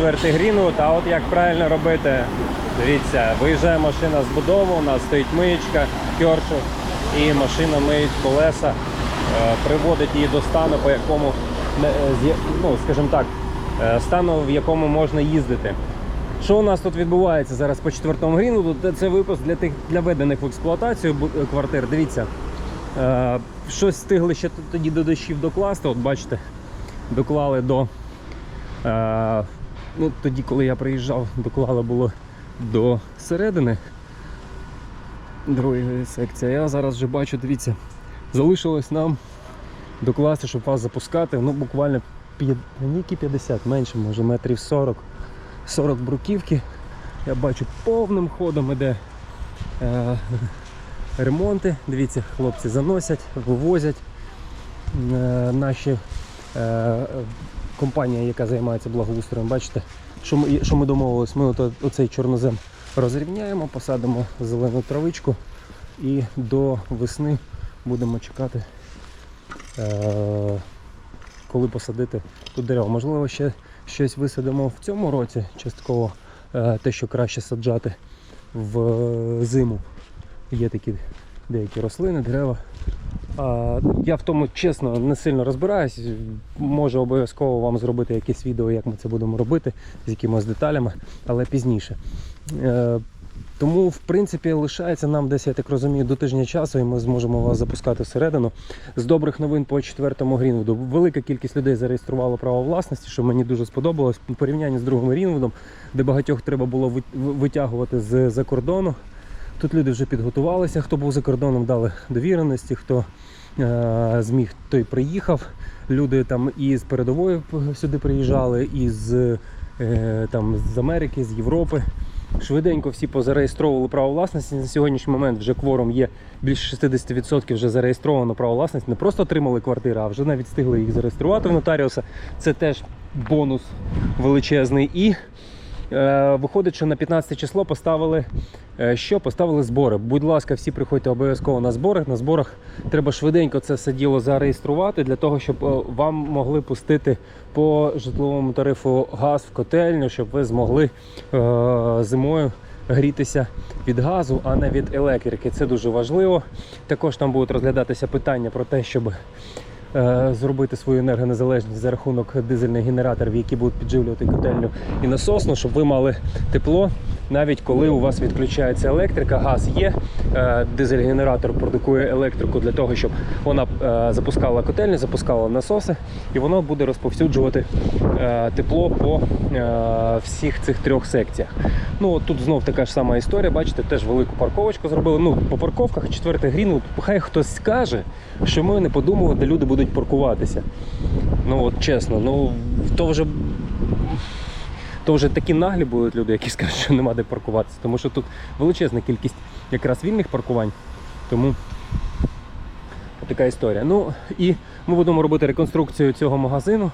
четвертий Грінвуд. А от як правильно робити, дивіться, виїжджає машина з будови, у нас стоїть миєчка, кьоршу, і машина миють колеса, е, приводить її до стану, по якому, е, ну, скажімо так, е, стану, в якому можна їздити. Що у нас тут відбувається зараз по четвертому Грінвуду? Це- випуск для тих для введених в експлуатацію квартир. Дивіться, щось встигли ще тоді до дощів докласти. От бачите, доклали до. Ну, тоді, коли я приїжджав, доклали було до середини другої секції. Я зараз вже бачу, дивіться, залишилось нам докласти, щоб вас запускати. Ну, буквально п'я- 50, менше, може метрів 40. 40 бруківки. Я бачу повним ходом іде е, ремонти. Дивіться, хлопці заносять, вивозять. Е, наші е, компанія, яка займається благоустроєм, бачите, що ми, що ми домовились, ми оцей чорнозем розрівняємо, посадимо зелену травичку і до весни будемо чекати, е, коли посадити тут дерева. Можливо, ще щось висадимо в цьому році, частково е, те, що краще саджати в е, зиму. Є такі деякі рослини, дерева. Я в тому чесно не сильно розбираюсь. Можу обов'язково вам зробити якесь відео, як ми це будемо робити, з якимось деталями, але пізніше. Е, тому, в принципі, лишається нам десь, я так розумію, до тижня часу, і ми зможемо вас запускати всередину. З добрих новин по четвертому Грінвуду. Велика кількість людей зареєструвало право власності, що мені дуже сподобалось у порівнянні з другим Грінвудом, де багатьох треба було витягувати з-за кордону. Тут люди вже підготувалися, хто був за кордоном, дали довіреності, хто е, зміг, той приїхав. Люди там і з передової сюди приїжджали, і з, е, там, з Америки, з Європи. Швиденько всі позареєстровували право власності. На сьогоднішній момент вже кворум є більше 60% вже зареєстровано право власності. Не просто отримали квартири, а вже навіть встигли їх зареєструвати в нотаріуса. Це теж бонус величезний. І Виходить, що на 15 число поставили е, що? Поставили збори. Будь ласка, всі приходьте обов'язково на збори. На зборах треба швиденько це все діло зареєструвати для того, щоб е, вам могли пустити по житловому тарифу газ в котельню, щоб ви змогли е, зимою грітися від газу, а не від електрики. Це дуже важливо. Також там будуть розглядатися питання про те, щоб е, зробити свою енергонезалежність за рахунок дизельних генераторів, які будуть підживлювати котельню і насосну, щоб ви мали тепло, навіть коли у вас відключається електрика, газ є. е, Дизель-генератор продукує електрику для того, щоб вона е, запускала котельню, запускала насоси, і воно буде розповсюджувати е, тепло по всіх цих трьох секціях. Ну тут знов така ж сама історія. Бачите, теж велику парковочку зробили. Ну по парковках четвертий грін. Хай хтось скаже, що ми не подумали, де люди будуть паркуватися. Ну от чесно, ну то вже. То вже такі наглі будуть люди, які скажуть, що нема де паркуватися, тому що тут величезна кількість якраз вільних паркувань. Тому така історія. Ну і ми будемо робити реконструкцію цього магазину.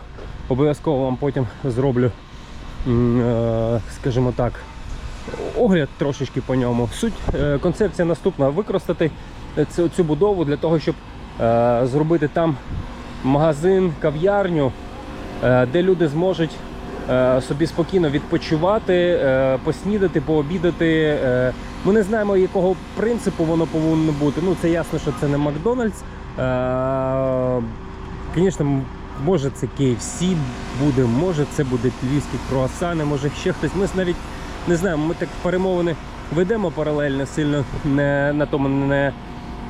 Обов'язково вам потім зроблю, е, скажімо так, огляд трошечки по ньому. Суть е, концепція наступна: використати цю, цю будову для того, щоб е, зробити там магазин, кав'ярню, е, де люди зможуть е, собі спокійно відпочивати, е, поснідати, пообідати. Е, Ми не знаємо, якого принципу воно повинно бути. Ну, це ясно, що це не Макдональдс. Е, Звісно, може це KFC буде, може це буде львівські круасани, може ще хтось. Ми навіть не знаємо, ми так перемовини ведемо паралельно, сильно не, на тому не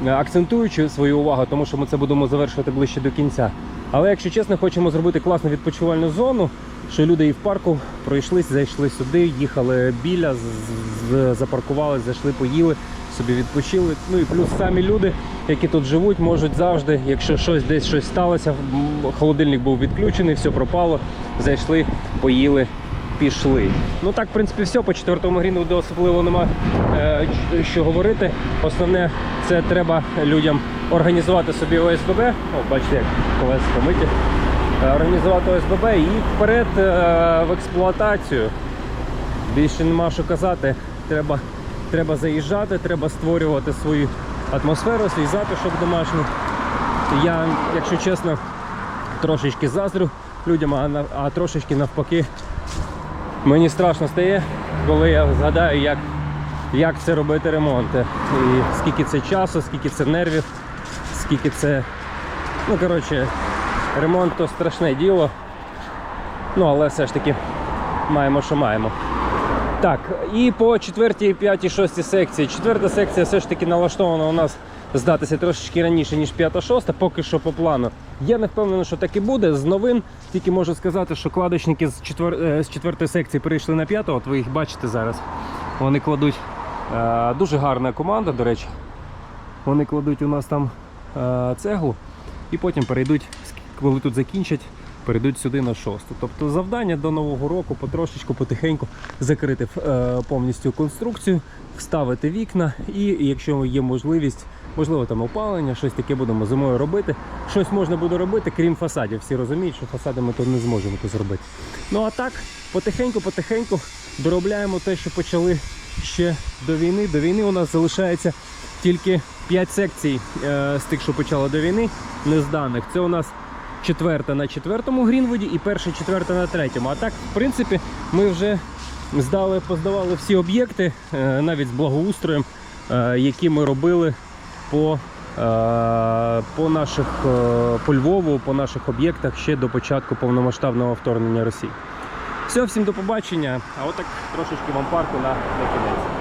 акцентуючи свою увагу, тому що ми це будемо завершувати ближче до кінця. Але якщо чесно, хочемо зробити класну відпочивальну зону, що люди і в парку пройшлись, зайшли сюди, їхали біля, запаркували, зайшли, поїли, собі відпочили. Ну і плюс самі люди, які тут живуть, можуть завжди, якщо щось десь щось сталося, холодильник був відключений, все пропало, зайшли, поїли. Пішли. Ну так, в принципі, все. По четвертому гріну особливо нема е, що говорити. Основне, це треба людям організувати собі ОСББ. О, бачите, як колеса помиті. Е, Організувати ОСББ і вперед е, в експлуатацію. Більше нема що казати. Треба, треба заїжджати, треба створювати свою атмосферу, свій затишок домашній. Я, якщо чесно, трошечки заздрю людям, а, а трошечки навпаки Мені страшно стає, коли я згадаю, як, як це робити ремонти. І скільки це часу, скільки це нервів, скільки це. Ну, коротше, ремонт то страшне діло. Ну, але все ж таки маємо, що маємо. Так, і по четвертій, п'ятій, шостій секції. Четверта секція все ж таки налаштована у нас здатися трошечки раніше, ніж п'ята, шоста, поки що по плану. Я не впевнений, що так і буде. З новин тільки можу сказати, що кладочники з, четвер... е, з четвертої секції перейшли на п'яту, от ви їх бачите зараз. Вони кладуть е, дуже гарна команда, до речі. Вони кладуть у нас там е, цеглу і потім перейдуть, коли тут закінчать, перейдуть сюди на шосту. Тобто завдання до нового року потрошечку, потихеньку закрити е, повністю конструкцію, вставити вікна і, якщо є можливість, можливо там опалення, щось таке будемо зимою робити. Щось можна буде робити, крім фасадів. Всі розуміють, що фасади ми тут не зможемо тут зробити. Ну а так, потихеньку-потихеньку доробляємо те, що почали ще до війни. До війни у нас залишається тільки 5 секцій е, з тих, що почали до війни, незданих. Це у нас четверта на четвертому Грінвуді і перша четверта на третьому. А так, в принципі, ми вже здали, поздавали всі об'єкти, е, навіть з благоустроєм, е, які ми робили по, е, по наших по Львову, по наших об'єктах ще до початку повномасштабного вторгнення Росії. Все, всім до побачення. А отак трошечки вам парку на, на кінець.